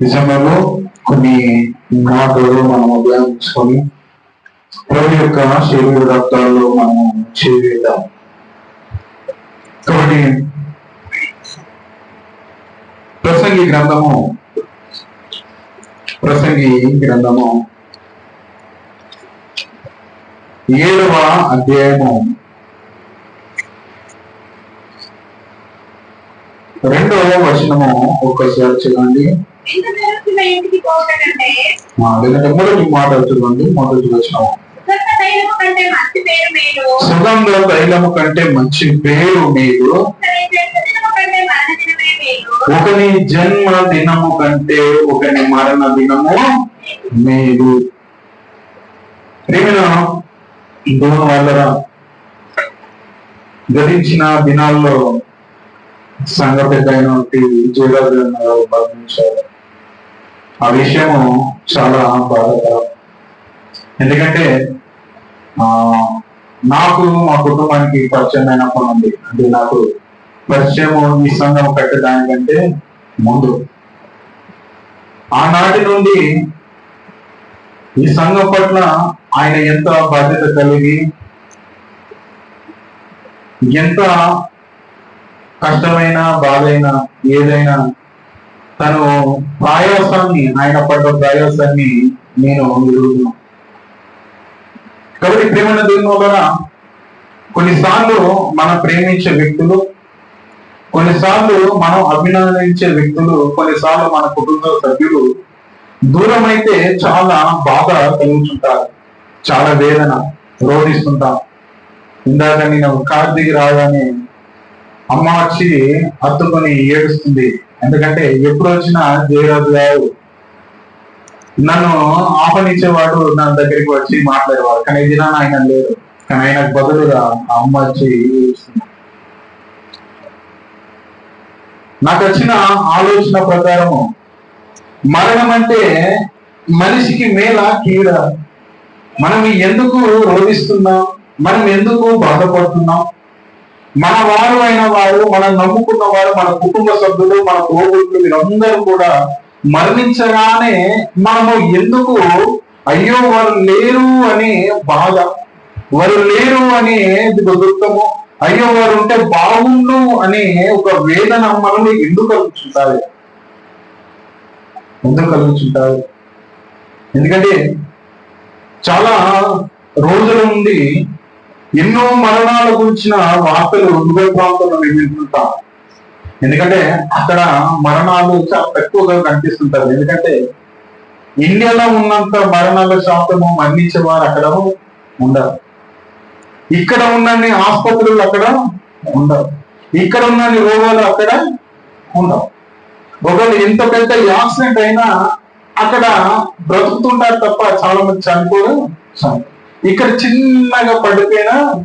నిజంలో కొన్ని మాటలు మనం ఉపయోగించుకొని ప్రభు యొక్క శరీర రక్తాల్లో మనం చేద్దాం కాబట్టి ప్రసంగి గ్రంథము ప్రసంగి గ్రంథము ఏడవ అధ్యాయము రెండవ వచనము ఒక్కసారి చూడండి. మొదటి మాట చూడండి మొదటి సుగంధ తైలము కంటే మంచి పేరు మీరు. ఒకని జన్మ దినము కంటే ఒకని మరణ దినము ప్రేమిన దేవుని వాళ్ళరా? గతించిన దినాల్లో సంఘ పెద్ద అయినటువంటి గారు వర్ణించారు ఆ విషయము చాలా బాధాకరం ఎందుకంటే ఆ నాకు మా కుటుంబానికి పరిచయం అయినప్పటి నుండి అంటే నాకు పరిచయము ఈ సంఘం కట్టడానికంటే ముందు. ఆనాటి నుండి ఈ సంఘం పట్ల ఆయన ఎంత బాధ్యత కలిగి ఎంత కష్టమైన బాధైన ఏదైనా తను ప్రయాసాన్ని ఆయన పడ్డ ప్రాయోసాన్ని నేను ఎదుగుతున్నాను కాబట్టి ప్రేమైన దేవుని కొన్నిసార్లు మనం ప్రేమించే వ్యక్తులు కొన్నిసార్లు మనం అభినందించే వ్యక్తులు కొన్నిసార్లు మన కుటుంబ సభ్యులు దూరం అయితే చాలా బాధ కలుగుతుంటారు చాలా వేదన రోధిస్తుంటాం. ఇందాక నేను కార్ దిగి రాగానే అమ్మ వచ్చి హత్తుకొని ఏడుస్తుంది. ఎందుకంటే ఎప్పుడు వచ్చినా జయరాజు గారు నన్ను ఆహ్వానించేవాడు నా దగ్గరికి వచ్చి మాట్లాడేవాడు. కానీ ఈ దినాన ఆయన లేరు కానీ ఆయనకు బదులుగా అమ్మ వచ్చి నాకు వచ్చిన ఆలోచన ప్రకారము మరణం అంటే మనిషికి మేల కీడ. మనం ఎందుకు రోధిస్తున్నాం? మనం ఎందుకు బాధపడుతున్నాం? మన వారు అయిన వారు మనం నమ్ముకున్న వారు మన కుటుంబ సభ్యులు మన తోబుట్లు వీరందరూ కూడా మరణించగానే మనము ఎందుకు అయ్యో వారు లేరు అనే బాధ వారు లేరు అనే దుఃఖము అయ్యో వారు ఉంటే బాగుండు అనే ఒక వేదన మనల్ని ఎందుకు కలుగుతుంటారు ఎందుకు కలుగుతుంటారు ఎందుకంటే చాలా రోజుల నుండి ఎన్నో మరణాల గురించిన వార్తలు దుబాయ్ ప్రాంతంలో మేము వింటుంటాం ఎందుకంటే అక్కడ మరణాలు చాలా తక్కువగా కనిపిస్తుంటారు ఎందుకంటే ఇండియాలో ఉన్నంత మరణాల శాతము మరణించే వారు అక్కడ ఉండరు. ఇక్కడ ఉన్నన్ని ఆసుపత్రులు అక్కడ ఉండవు. ఇక్కడ ఉన్నన్ని రోగాలు అక్కడ ఉండవు. ఒకవేళ ఎంత పెద్ద యాక్సిడెంట్ అయినా అక్కడ బ్రతుకుతుంటారు తప్ప చాలా మంది చనిపోరు చనిపోరు. ఇక్కడ చిన్నగా పడిపోయినా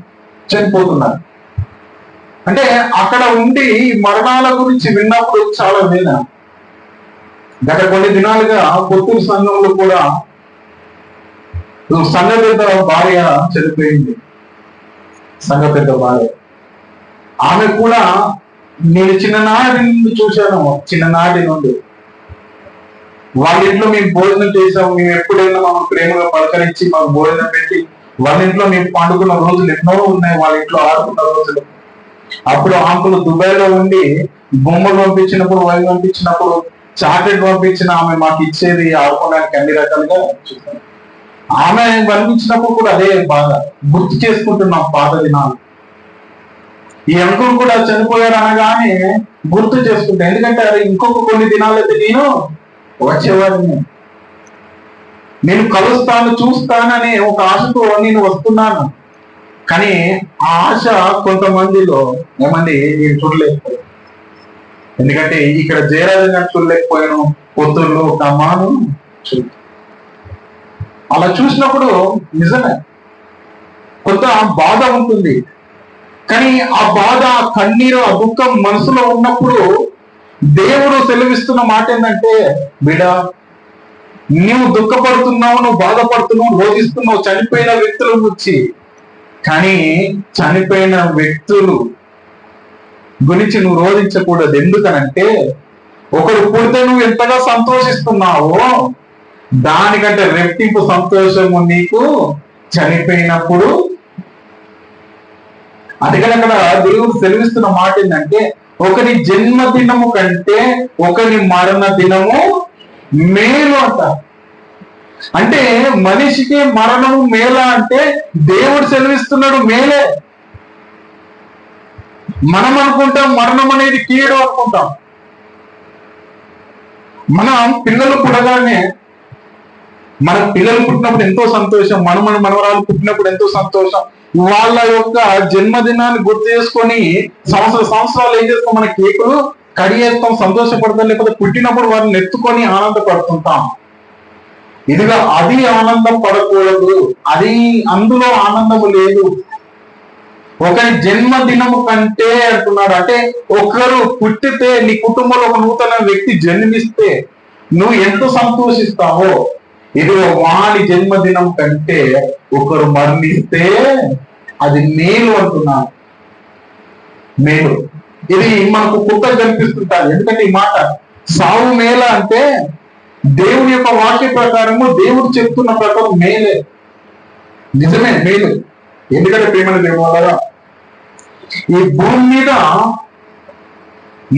చనిపోతున్నారు. అంటే అక్కడ ఉండి మరణాల గురించి విన్నప్పుడు చాలా విన్నా గత కొన్ని దినాలుగా పొత్తూరు సంఘంలో కూడా సంఘ పెద్ద భార్య చనిపోయింది. సంఘ పెద్ద భార్య. ఆమె కూడా నేను చిన్ననాటి నుండి చూశాను. చిన్ననాటి నుండి. వాళ్ళ ఇంట్లో మేము భోజనం చేసాం మేము ఎప్పుడైనా మమ్మల్ని ప్రేమగా పలకరించి మాకు భోజనం పెట్టి వాళ్ళ ఇంట్లో మేము పండుకున్న రోజులు ఎన్నో ఉన్నాయి వాళ్ళ ఇంట్లో ఆడుకున్న రోజులు. అప్పుడు ఆంకులు దుబాయ్లో ఉండి బొమ్మలు పంపించినప్పుడు వైన్ పంపించినప్పుడు చాక్లెట్ పంపించిన ఆమె మాకు ఇచ్చేది ఆడుకోవడానికి అన్ని రకాలుగా చూసాం. ఆమె పంపించినప్పుడు కూడా అదే బాధ. గుర్తు చేసుకుంటున్నాం పాత దినాలు. ఈ అంకుల్ కూడా చనిపోయారు అనగానే గుర్తు చేసుకుంటా. ఎందుకంటే అది ఇంకొక కొన్ని దినాలైతే నేను వచ్చేవాడిని. నేను కలుస్తాను చూస్తాననే ఒక ఆశతో నేను వస్తున్నాను. కానీ ఆ ఆశ కొంతమందిలో ఏమండి నేను చూడలేకపోయాను. ఎందుకంటే ఇక్కడ జయరాజు గారు చూడలేకపోయాను పొత్తుల్లో ఒక అమ్మాను చూ అలా చూసినప్పుడు నిజమే కొంత బాధ ఉంటుంది. కానీ ఆ బాధ కన్నీరు ఆ దుఃఖం మనసులో ఉన్నప్పుడు దేవుడు సెలవిస్తున్న మాట ఏంటంటే బిడ నువ్వు దుఃఖపడుతున్నావు నువ్వు బాధపడుతున్నావు రోధిస్తున్నావు చనిపోయిన వ్యక్తుల గురించి. కానీ చనిపోయిన వ్యక్తులు గురించి నువ్వు రోధించకూడదు. ఎందుకనంటే ఒకడు పుడితే నువ్వు ఎంతగా సంతోషిస్తున్నావో దానికంటే రెట్టింపు సంతోషము నీకు చనిపోయినప్పుడు. అందుకని అక్కడ దేవుడు సెలవిస్తున్న మాట ఏంటంటే ఒకరి జన్మదినము కంటే ఒకరి మరణ దినము మేలు అంట. అంటే మనిషికి మరణము మేలా అంటే దేవుడు సెలవిస్తున్నాడు మేలే. మనం అనుకుంటాం మరణం అనేది కీడు అనుకుంటాం. మనం పిల్లలు పుడగానే మన పిల్లలు పుట్టినప్పుడు ఎంతో సంతోషం మనమని మనవరాలు పుట్టినప్పుడు ఎంతో సంతోషం వాళ్ళ యొక్క జన్మదినాన్ని గుర్తు చేసుకొని సంవత్సర సంవత్సరాలు ఏం చేస్తాం మన కేకులు కడిగేస్తాం సంతోషపడతాం లేకపోతే పుట్టినప్పుడు వారిని ఎత్తుకొని ఆనందపడుతుంటాం. ఇదిగా అది ఆనందం పడకూడదు. అది అందులో ఆనందము లేదు. ఒకరి జన్మదినము కంటే అంటున్నాడు అంటే ఒకరు పుట్టితే నీ కుటుంబంలో ఒక నూతన వ్యక్తి జన్మిస్తే నువ్వు ఎంత సంతోషిస్తావో. ఇది వాడి జన్మదినం కంటే ఒకరు మరణిస్తే అది మేలు అంటున్నాను. మేలు ఇది మనకు కుక్క కనిపిస్తుంటారు. ఎందుకంటే ఈ మాట సావు మేల అంటే దేవుని యొక్క వాక్య ప్రకారము దేవుడు చెప్తున్న ప్రకారం మేలే. నిజమే మేలు. ఎందుకంటే ప్రేమల దేవుడు ఈ భూమి మీద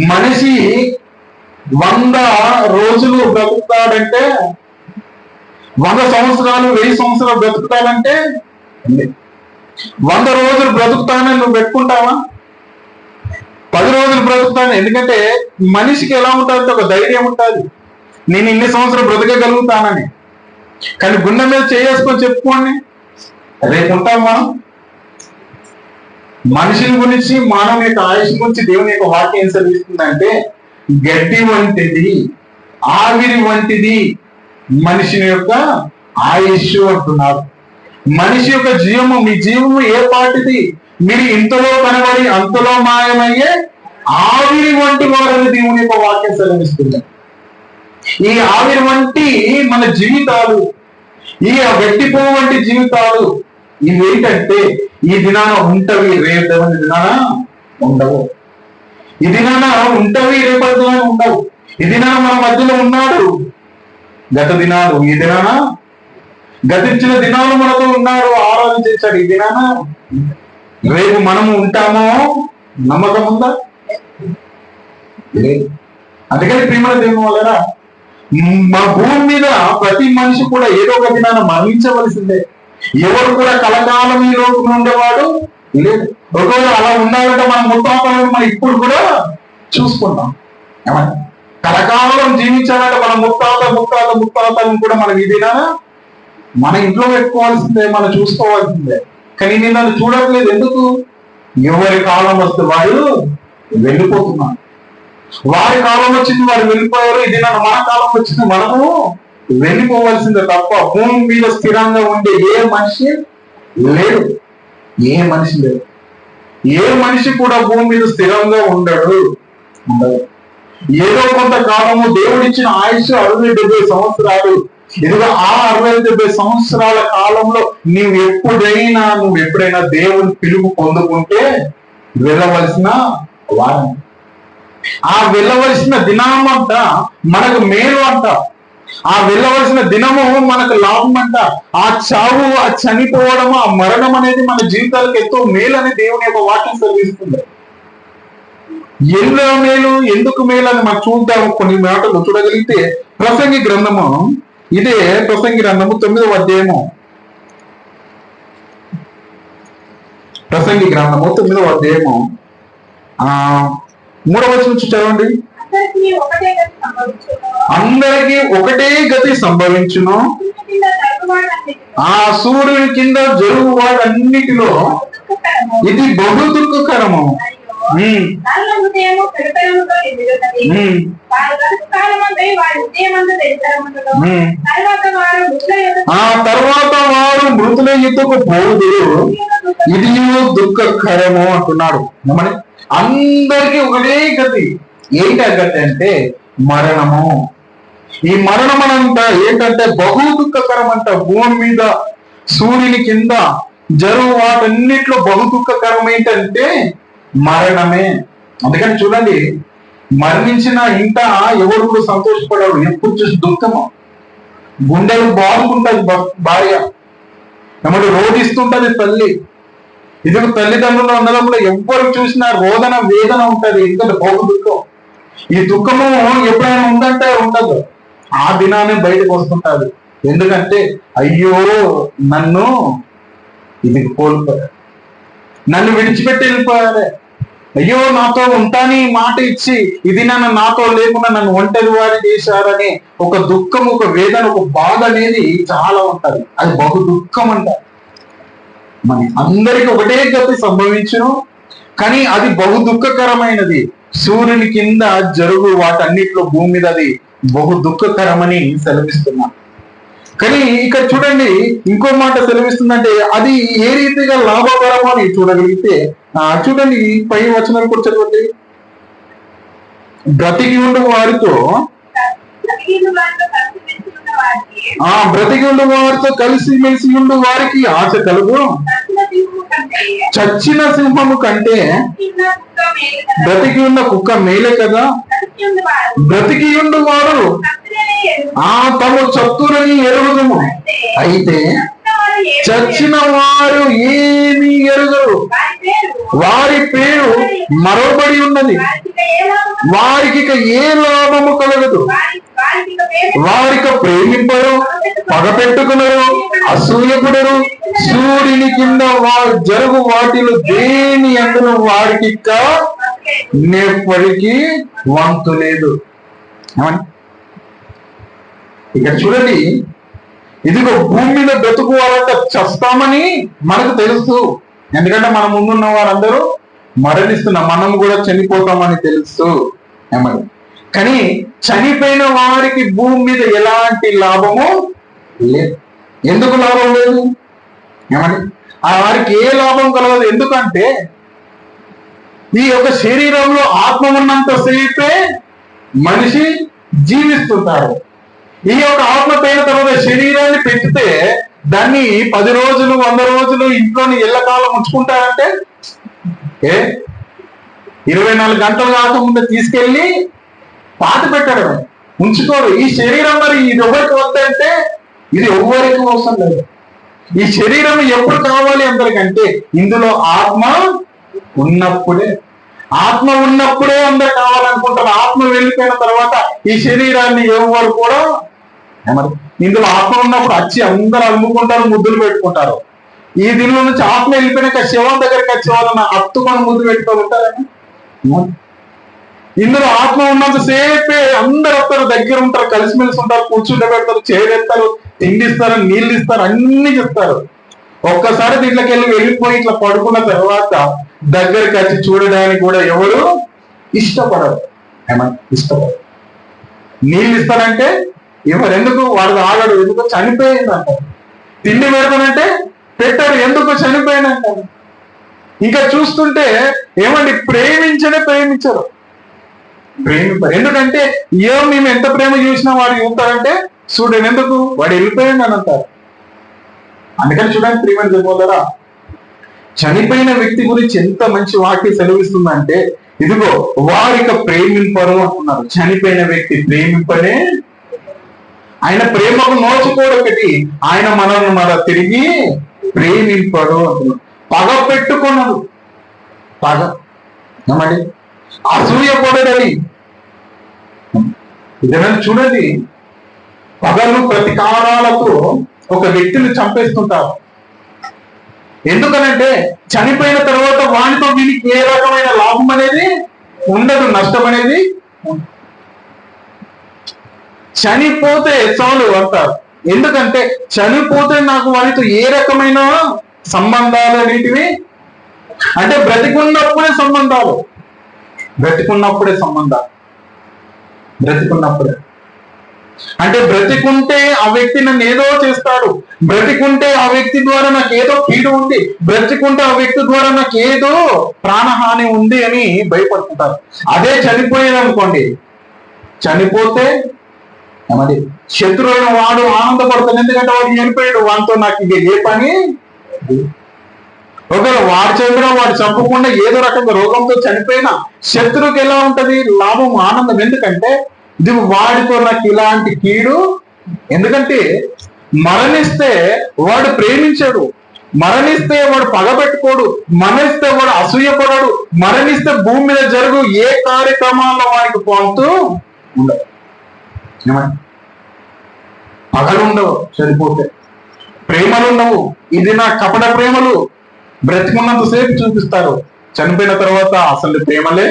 మనిషి వంద రోజులు బ్రతుకుతాడంటే వంద సంవత్సరాలు వెయ్యి సంవత్సరాలు బ్రతుకుతానంటే వంద రోజులు బ్రతుకుతానని నువ్వు పెట్టుకుంటావా? పది రోజులు బ్రతుకుతాను. ఎందుకంటే మనిషికి ఎలా ఉంటుంది ఒక ధైర్యం ఉంటుంది. నేను ఇన్ని సంవత్సరాలు బ్రతకగలుగుతానని. కానీ గుండె మీద చేసుకొని చెప్పుకోండి. రేపు ఉంటాం మనం మనిషిని గురించి మానవ యొక్క ఆయుష్ గురించి దేవుని యొక్క వాక్యం ఏం సెలవిస్తుందంటే గడ్డి వంటిది ఆవిరి వంటిది. మనిషిని యొక్క ఆయుష్ అంటున్నారు. మనిషి యొక్క జీవము మీ జీవము ఏ పాటిది? మీరు ఇంతలో కనబడి అంతలో మాయమయ్యే ఆవిరి వంటి వారని దేవుని యొక్క వాక్యం సెలవిస్తుంది. ఈ ఆవిరి వంటి మన జీవితాలు ఈ గట్టి వంటి జీవితాలు ఇవి ఏంటంటే ఈ దినాన ఉంటవి రేపటి దినాన ఉండవు. ఈ దినాన ఉంటవి రేపటి దినాన ఉండవు. ఈ దినాన మన మధ్యలో ఉన్నాడు గత దినాలు ఈ దినాన? గతించిన దినాలు మనతో ఉన్నారు ఆరాధించాడు ఈ దినాన? రేపు మనము ఉంటామో నమ్మకం ఉందా? లేదు. అందుకని ప్రేమల దేవుని వల్లరా మా భూమి మీద ప్రతి మనిషి కూడా ఏదో ఒక దినాన మరణించవలసిందే. ఎవరు కూడా కలకాలం ఈ లోకంలో ఉండేవాడు లేదు. ఒకవేళ అలా ఉండాలంటే మనం ముత్తాపాలను మనం ఇప్పుడు కూడా చూసుకుంటాం. ఏమన్నా కలకాలం జీవించాలంటే మన ముత్తాత ముత్తాత ముత్తాతలను కూడా మనం ఇదేనా మన ఇంట్లో పెట్టుకోవాల్సిందే మనం చూసుకోవాల్సిందే. కానీ నేను నన్ను చూడట్లేదు. ఎందుకు? ఎవరి కాలం వస్తే వాళ్ళు వెళ్ళిపోతున్నాను వారి కాలం వచ్చింది వారు వెళ్ళిపోయారు. ఇది నన్ను మన కాలం వచ్చింది. మనము వెళ్ళిపోవాల్సిందే తప్ప భూమి మీద స్థిరంగా ఉండే ఏ మనిషి లేడు. ఏ మనిషి లేడు. ఏ మనిషి కూడా భూమి మీద స్థిరంగా ఉండడు. ఉండదు ఏదో కొంత కాలము దేవుడిచ్చిన ఆయుష్ అరవై డెబ్బై సంవత్సరాలు. ఇదిగో ఆ అరవై డెబ్బై సంవత్సరాల కాలంలో నీవు ఎప్పుడైనా నువ్వు ఎప్పుడైనా దేవుని పిలుపు పొందుకుంటే వెళ్ళవలసిన వారం. ఆ వెళ్ళవలసిన దినం అంట మనకు మేలు అంట. ఆ వెళ్ళవలసిన దినము మనకు లాభం అంట. ఆ చావు ఆ చనిపోవడం ఆ మరణం అనేది మన జీవితాలకు ఎంతో మేలు అని దేవుని యొక్క వాక్యం సెలవిస్తుంది. ఎందులో మేలు ఎందుకు మేలు అని మనం చూద్దాం. కొన్ని మాటలు చూడగలిగితే ప్రసంగి గ్రంథము ఇదే ప్రసంగి గ్రంథము తొమ్మిదవ అధ్యాయము. ప్రసంగి గ్రంథము తొమ్మిదవ అధ్యాయము. ఆ మూడవ నుంచి చదవండి. అందరికీ ఒకటే గతి సంభవించును. ఆ సూర్యుని కింద జరుగు వాడన్నిటిలో. ఇది బహు దుఃఖకరము ఆ తర్వాత వారు మృతుల యుద్ధకు పోదురు ఇది దుఃఖకరము అంటున్నాడు? అందరికీ ఒకటే గతి. ఏంటి ఆ గతి అంటే మరణము. ఈ మరణం అనంట ఏంటంటే బహు దుఃఖకరం అంట భూమి మీద సూర్యుని కింద జరువు వాటన్నిట్లో బహు దుఃఖకరం ఏంటంటే మరణమే. అందుకని చూడండి మరణించిన ఇంట ఎవరు కూడా సంతోషపడరు? ఎప్పుడు చూసి దుఃఖము? గుండెలు బాగుంటుంది భార్య. ఏమంటే రోధిస్తుంటది తల్లి. ఇది తల్లిదండ్రులు అన్నదమ్ములు ఎవ్వరు చూసినా రోదన వేదన ఉంటది. ఎందుకంటే బహు దుఃఖం. ఈ దుఃఖము ఎప్పుడైనా ఉందంటే ఉండదు. ఆ దినానే బయటకు వస్తుంటది. ఎందుకంటే అయ్యో నన్ను ఇది కోల్పోయారు. నన్ను విడిచిపెట్టి వెళ్ళిపోయారే. అయ్యో నాతో ఉంటాని మాట ఇచ్చి ఇది నన్ను నాతో లేకుండా నన్ను ఒంటరి వారి చేశారని ఒక దుఃఖం ఒక వేదన ఒక బాధ అనేది చాలా ఉంటది. అది బహు దుఃఖం అంటారు మన అందరికి ఒకటే గతి సంభవించును కానీ అది బహు దుఃఖకరమైనది. సూర్యుని కింద జరుగు వాటన్నిటిలో భూమి మీద అది బహు దుఃఖకరమని సెలవిస్తున్నాను కానీ ఇక్కడ చూడండి ఇంకో మాట సెలవిస్తుందంటే అది ఏ రీతిగా లాభకరమో అని చూడగలిగితే చూడండి పై వచనాలు కూడా చదవండి. బ్రతికి ఉండు వారితో ఆ బ్రతికి ఉండు వారితో కలిసి మెలిసి ఉండు వారికి ఆశ కలుగు. చచ్చిన సింహము కంటే బ్రతికి ఉన్న కుక్క మేలే కదా? బ్రతికి ఉండు వారు ఆ తమ చత్తురని ఎరుగుదము. అయితే చచ్చిన వారు ఏమి ఎరుగరు. వారి పేరు వారి మరొబడి ఉన్నది. వారికి ఇక ఏ లాభము? కలగదు. వారికి ఇక వేరే వారిక ప్రేమింపరు అసూయపడరు. సూర్యుని కింద వారు జరుగు వాటిలో దేని అందును వారికి ఇక వంతు లేదు. ఇక్కడ చూడండి. ఇదిగో భూమి మీద బ్రతుకోవాలంటే చస్తామని మనకు తెలుసు. ఎందుకంటే మన ముందున్న వారందరూ మరణిస్తున్న మనం కూడా చనిపోతామని తెలుసు. ఏమని కానీ చనిపోయిన వారికి భూమి మీద ఎలాంటి లాభము లేదు. ఎందుకు లాభం లేదు? ఏమని ఆ వారికి ఏ లాభం కలగదు. ఎందుకంటే ఈ యొక్క శరీరంలో ఆత్మ ఉన్నంత సేపే మనిషి జీవిస్తుంటారు. ఈ యొక్క ఆత్మ పోయిన తర్వాత శరీరాన్ని పెంచితే దాన్ని పది రోజులు వంద రోజులు ఇంట్లోని ఎల్లకాలం ఉంచుకుంటారంటే ఏ? ఇరవై నాలుగు గంటలు కాకముందు తీసుకెళ్ళి పాత పెట్టడం. ఉంచుకోరు ఈ శరీరం మరి ఇది ఎవరికి వద్దంటే ఇది ఎవరికి అవసరం లేదు. ఈ శరీరం ఎప్పుడు కావాలి అందరికంటే ఇందులో ఆత్మ ఉన్నప్పుడే. ఆత్మ ఉన్నప్పుడే అందరు కావాలనుకుంటారు. ఆత్మ వెళ్ళిపోయిన తర్వాత ఈ శరీరాన్ని ఎవరు కూడా ఏమని ఇందులో ఆత్మ ఉన్నప్పుడు వచ్చి అందరు అమ్ముకుంటారు ముద్దులు పెట్టుకుంటారు. ఈ దీనిలో నుంచి ఆత్మ వెళ్ళిపోయినాక శివం దగ్గరికి వచ్చే వాళ్ళని అత్తుకొని ముద్దు పెట్టుకోమంటారని ఉంటారని ఇందులో ఆత్మ ఉన్నంత సేపే అందరు వస్తారు దగ్గర ఉంటారు కలిసిమెలిసి ఉంటారు కూర్చుంటే పెడతారు చేరెత్తారు తిండిస్తారు నీళ్ళు ఇస్తారు అన్ని చెప్తారు ఒక్కసారి దీంట్లోకి వెళ్ళి వెళ్ళిపోయి ఇట్లా పడుకున్న తర్వాత దగ్గరికి వచ్చి చూడడానికి కూడా ఎవరు ఇష్టపడరు. ఏమన్నా ఇష్టపడరు. నీళ్ళు ఇస్తారంటే ఎవరు? ఎందుకు? వాడు ఆగడు ఎందుకు? చనిపోయింది అంటారు తిండి పెడతానంటే పెట్టారు ఎందుకు? చనిపోయింది అంటారు ఇంకా చూస్తుంటే ఏమండి? ప్రేమించనే ప్రేమించరు. ప్రేమింప ఎందుకంటే ఏం మేము ఎంత ప్రేమ చూసినా వాడు చూస్తారంటే చూడండి ఎందుకు? వాడు వెళ్ళిపోయాడు అని అంటారు. అందుకని చూడండి ప్రియమైన చెప్పగలరా చనిపోయిన వ్యక్తి గురించి ఎంత మంచి వాక్యం సెలవిస్తుందంటే ఇదిగో వారిక ప్రేమింపరు అంటున్నారు. చనిపోయిన వ్యక్తి ప్రేమింపనే ఆయన ప్రేమకు నోచుకోడొకటి ఆయన మనల్ని మన తిరిగి ప్రేమింపడు అంటున్నారు. పగ పెట్టుకున్నాడు పగ. ఏమండి? అసూయ పడడని ఇదైనా చూడండి. పగలు ప్రతికారాలతో ఒక వ్యక్తిని చంపేస్తుంటారు. ఎందుకనంటే చనిపోయిన తర్వాత వానితో వీనికి ఏ రకమైన లాభం అనేది ఉండదు నష్టం అనేది చనిపోతే చాలు అంటారు. ఎందుకంటే చనిపోతే నాకు వారితో ఏ రకమైన సంబంధాలు అనేటివి అంటే బ్రతికున్నప్పుడే సంబంధాలు. బ్రతికున్నప్పుడే సంబంధాలు. బ్రతికున్నప్పుడే. అంటే బ్రతికుంటే ఆ వ్యక్తి నన్ను ఏదో చేస్తాడు. బ్రతికుంటే ఆ వ్యక్తి ద్వారా నాకు ఏదో కీడు ఉంది. బ్రతికుంటే ఆ వ్యక్తి ద్వారా నాకు ఏదో ప్రాణహాని ఉంది అని భయపడుతుంటారు. అదే చనిపోయేది అనుకోండి చనిపోతే మరి శత్రువులను వాడు ఆనందపడతాడు. ఎందుకంటే వాడు చనిపోయాడు. వాడితో నాకు ఇక ఏ పని ఒకవేళ వాడు చంపడం వాడు చంపకుండా ఏదో రకంగా రోగంతో చనిపోయినా శత్రువుకి ఎలా ఉంటది? లాభం ఆనందం. ఎందుకంటే ఇది వాడితో నాకు ఇలాంటి కీడు ఎందుకంటే మరణిస్తే వాడు ప్రేమించాడు మరణిస్తే వాడు పగబెట్టుకోడు మరణిస్తే వాడు అసూయపడాడు మరణిస్తే భూమి మీద జరుగు ఏ కార్యక్రమాల్లో వాడికి పోతూ ఉండదు. పగలుండవు చనిపోతే ప్రేమలు ఉండవు ఇది నా కపట ప్రేమలు. బ్రతికున్నంతసేపు చూపిస్తారు. చనిపోయిన తర్వాత అసలు ప్రేమలే.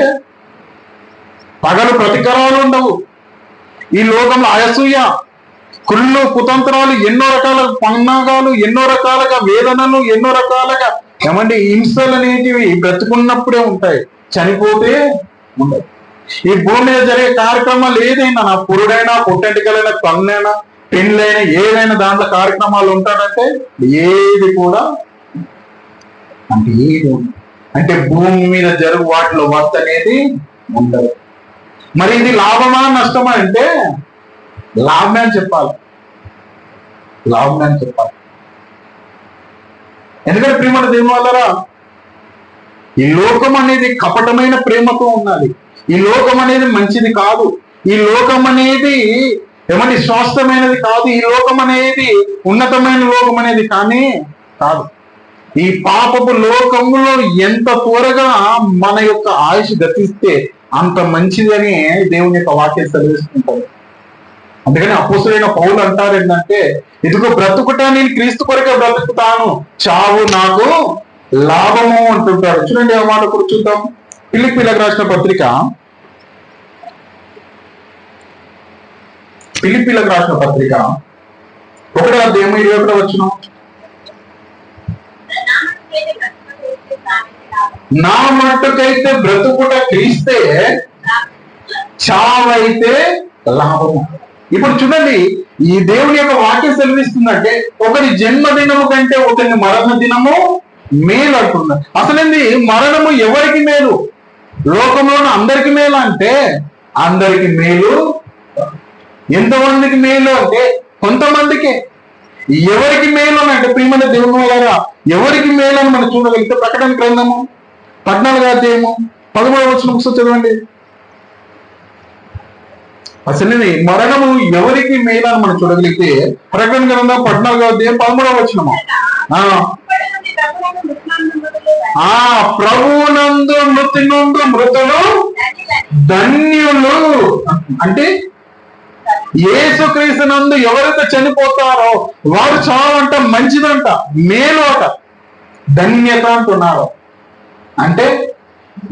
పగలు ప్రతికరాలు ఉండవు. ఈ లోకంలో అయసూయ కుళ్ళు కుతంత్రాలు ఎన్నో రకాల పన్నాగాలు ఎన్నో రకాలుగా వేదనలు ఎన్నో రకాలుగా ఏమంటే హింసలు అనేటివి బ్రతుకున్నప్పుడే ఉంటాయి. చనిపోతే ఉండవు. ఈ భూమి మీద జరిగే కార్యక్రమాలు ఏదైనా నా పురుడైనా పుట్టెంటికలైనా కన్నైనా పెళ్ళైనా ఏదైనా దాంట్లో కార్యక్రమాలు ఉంటాడంటే ఏది కూడా అంటే ఏది అంటే భూమి మీద జరుగు వాటిలో వర్త్ అనేది ఉండదు. మరి ఇది లాభమా నష్టమా అంటే లాభమే అని చెప్పాలి. లాభమే అని చెప్పాలి. ఎందుకంటే ప్రేమ దేవుని ఈ లోకం అనేది కపటమైన ప్రేమతో ఉన్నది. ఈ లోకం అనేది మంచిది కాదు. ఈ లోకం అనేది ఏమంటే స్వాస్థమైనది కాదు. ఈ లోకం అనేది ఉన్నతమైన లోకం అనేది కానీ కాదు. ఈ పాపపు లోకంలో ఎంత త్వరగా మన యొక్క ఆయుష్ గతిస్తే అంత మంచిదని దేవుని యొక్క వాక్యం సెలవిస్తుంటారు అందుకని అపోసులైన పౌలు అంటారు ఏంటంటే ఇదిగో బ్రతుకుట నేను క్రీస్తు కొరకే బ్రతుకుతాను చావు నాకు లాభము అంటుంటారు. చూడండి ఆ మాట కూడా పిలిపిలకు రాసిన పత్రిక. పిలిపిలకు రాసిన పత్రిక. ఒకటో అధ్యాయం ఇరవై ఒకటి వచ్చిన నా మట్టుకైతే బ్రతుకుట క్రీస్తే చావైతే లాభము. ఇప్పుడు చూడండి ఈ దేవుని యొక్క వాక్యం సెలవిస్తుందంటే ఒకరి జన్మదినము కంటే ఒకరి మరణ దినము మేలు అంటున్నారు అసలేంది? మరణము ఎవరికి మేలు? లోకంలో అందరికి మేలు అంటే అందరికి మేలు ఎంతమందికి మేలు అంటే కొంతమందికే. ఎవరికి మేలు అని అంటే ప్రియమైన దేవుని ఎవరికి మేలు అని మనం చూడగలిగితే ప్రకటన గ్రంథము పద్నాలుగు అధ్యాయము పదమూడవ వచ్చిన ఒకసారి చదవండి. అసలు మరణము ఎవరికి మేలని మనం చూడగలిగితే ప్రకటన గ్రంథం పద్నాలుగో అధ్యాయం పదమూడవ వచ్చినము ఆ. ప్రభునందు మృతి నుండి మృతులు ధన్యులు. అంటే యేసుక్రీస్తునందు ఎవరైతే చనిపోతారో వారు చావంట మంచిదంట మేలు అట. ధన్యత అంటున్నారు. అంటే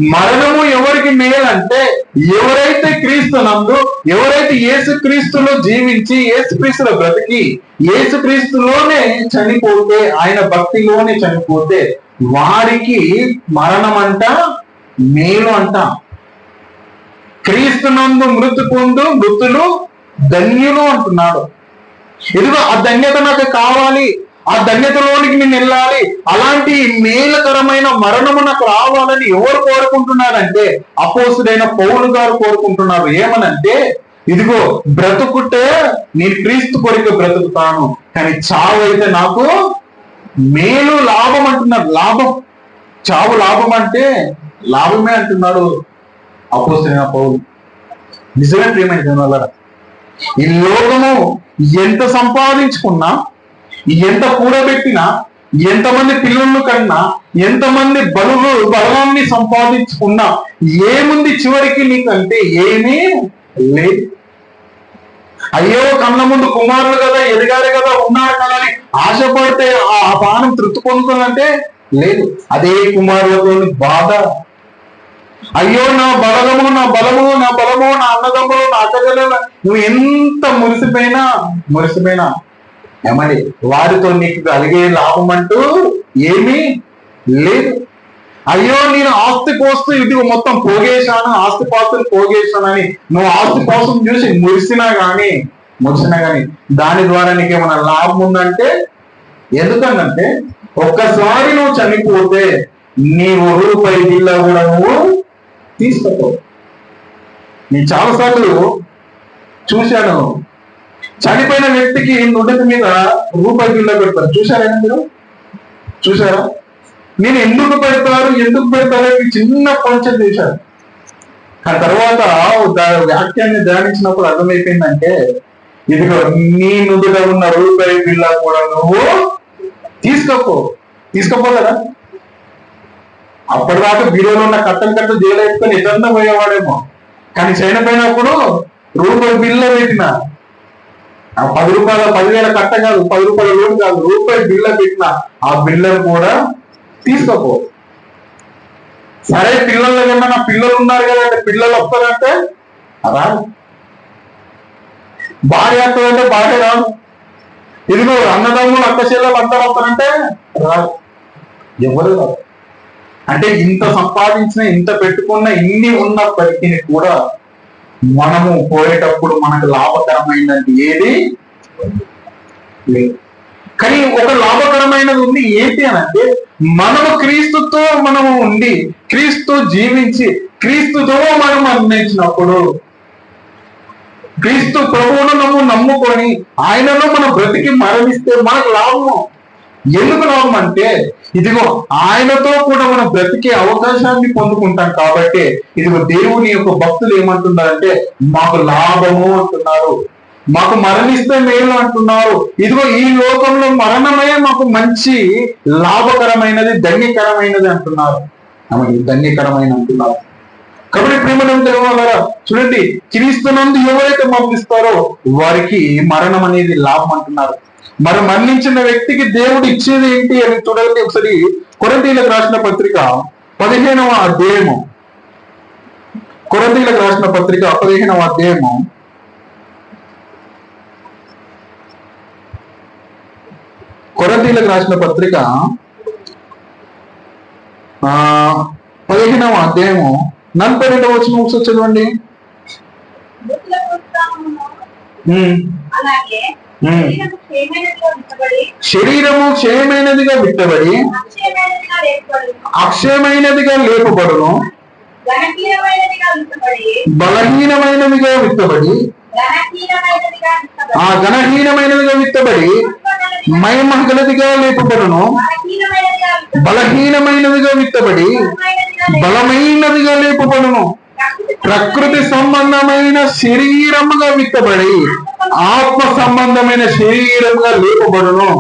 మరణము ఎవరికి మేలంటే ఎవరైతే క్రీస్తు నందు ఎవరైతే యేసు క్రీస్తులో జీవించి యేసు క్రీస్తులో బ్రతికి ఏసు క్రీస్తులోనే చనిపోతే ఆయన భక్తిలోనే చనిపోతే వారికి మరణం అంట మేలు అంట. క్రీస్తునందు మృతు పొందు మృతులు ధన్యులు అంటున్నాడు. ఇదిగో ఆ ధన్యత నాకు కావాలి. ఆ ధన్యతలోనికి నేను వెళ్ళాలి. అలాంటి మేలకరమైన మరణము నాకు రావాలని ఎవరు కోరుకుంటున్నారంటే అపోసుడైన పౌలు గారు కోరుకుంటున్నారు. ఏమనంటే ఇదిగో బ్రతుకుటే నేను క్రీస్తు కొరకు బ్రతుకుతాను కానీ చావు అయితే నాకు మేలు లాభం అంటున్నారు. లాభం. చావు లాభం అంటే లాభమే అంటున్నాడు అపోసుడైన పౌలు. నిజమే ప్రేమైన ఈ లోకము ఎంత సంపాదించుకున్నా ఎంత కూడబెట్టినా ఎంతమంది పిల్లలను కన్నా ఎంతమంది బలులు బలాన్ని సంపాదించుకున్నా ఏముంది చివరికి నీకంటే ఏమీ లేదు. అయ్యో కన్న ముందు కుమారులు కదా ఎదిగారు కదా ఉన్నారు కదా అని ఆశపడితే ఆ పానం తృప్తి పొందుతుందంటే లేదు. అదే కుమారులతోని బాధ. అయ్యో నా బలము నా బలము నా బలము నా అన్నదమ్ములు నా అక్కగలు నువ్వు ఎంత మురిసిపోయినా మురిసిపోయినా ఏమని వారితో నీకు కలిగే లాభం అంటూ ఏమీ లేదు. అయ్యో నేను ఆస్తి పోస్తూ ఇది మొత్తం పోగేశాను ఆస్తి పాస్తులు పోగేశానని నువ్వు ఆస్తి కోసం చూసి మురిసినా గాని మురిసినా గాని దాని ద్వారా నీకు ఏమైనా లాభం ఉందంటే? ఎందుకంటే ఒక్కసారి నువ్వు చనిపోతే నీ రూపాయి బిల్ల కూడా నువ్వు తీసుకో నేను చాలాసార్లు చూశాను. చనిపోయిన వ్యక్తికి నుదుటి మీద రూపాయి బిల్ల పెడతారు. చూసారా మీరు? చూసారా నేను ఎందుకు పెడతారు ఎందుకు పెడతారు అని చిన్న పంచం చేశారు. ఆ తర్వాత వాక్యాన్ని ధ్యానించినప్పుడు అర్థమైపోయిందంటే ఇదిగో నీ నుదుట ఉన్న రూపాయి బిల్ల కూడా నువ్వు తీసుకోపో. తీసుకోపోతారా అప్పటిదాకా బీరోలో ఉన్న కట్టలు కట్టలు జైలేసుకొని ఎటన్నా పోయేవాడేమో. కానీ చనిపోయినప్పుడు రూపాయి బిల్ల పెట్టిన పది రూపాయల పదివేల కట్ట కాదు పది రూపాయల లోన్ కాదు రూపాయి బిల్ల పెట్టిన ఆ బిల్లను కూడా తీసుకోపో. సరే పిల్లల కన్నా నా పిల్లలు ఉన్నారు కదంటే పిల్లలు వస్తారంటే అదా భార్య వస్తుందంటే భార్య రాదు ఇదిగో అన్నదమ్ములు అక్క చెల్లెలు అందరూ వస్తారంటే రాదు ఎవరు రాదు అంటే ఇంత సంపాదించిన ఇంత పెట్టుకున్న ఇన్ని ఉన్నప్పటికీ కూడా మనము పోయేటప్పుడు మనకు లాభకరమైనది ఏది? లేదు. కానీ ఒక లాభకరమైనది ఉంది ఏంటి అని అంటే మనము క్రీస్తుతో మనము ఉండి క్రీస్తు జీవించి క్రీస్తుతో మనం అందించినప్పుడు క్రీస్తు ప్రభువును నమ్ముకొని ఆయనలో మనం బ్రతికి మరణిస్తే మనకు లాభం. ఎందుకు లాభం అంటే ఇదిగో ఆయనతో కూడా మనం బ్రతికే అవకాశాన్ని పొందుకుంటాం కాబట్టి ఇదిగో దేవుని యొక్క భక్తులు ఏమంటున్నారంటే మాకు లాభము అంటున్నారు. మాకు మరణిస్తే మేలు అంటున్నారు. ఇదిగో ఈ లోకంలో మరణమే మాకు మంచి లాభకరమైనది ధన్యకరమైనది అంటున్నారు. ధన్యకరమైన అంటున్నారు. కాబట్టి ప్రేమను తెలుగులారా చూడండి క్రీస్తునందు ఎవరైతే పంపిస్తారో వారికి మరణం అనేది లాభం అంటున్నారు. మరి మరణించిన వ్యక్తికి దేవుడు ఇచ్చేది ఏంటి అని చూడండి ఒకసారి కొరంతీలకు రాసిన పత్రిక పదిహేనవ అధ్యాయము. కొరంతీలకు రాసిన పత్రిక పదిహేనవ అధ్యాయము. కొరంతీలకు రాసిన పత్రిక ఆ పదిహేనవ అధ్యాయము. నలభై రెండవ వచ్చిన ఒకసారి చదవండి. అలాగే. శరీరము క్షయమైనదిగా విట్టబడి అక్షయమైనదిగా లేపబడి అక్షయమైనదిగా లేపబడును. బలహీనమైనదిగా విత్తబడి ఆ ఘనహీనమైనదిగా విత్తబడి మహిమ గలదిగా లేపబడును. బలహీనమైనదిగా విత్తబడి బలమైనదిగా లేపబడును. ప్రకృతి సంబంధమైన శరీరముగా విత్తబడి ఆత్మ సంబంధమైన శరీరముగా లేపబడును.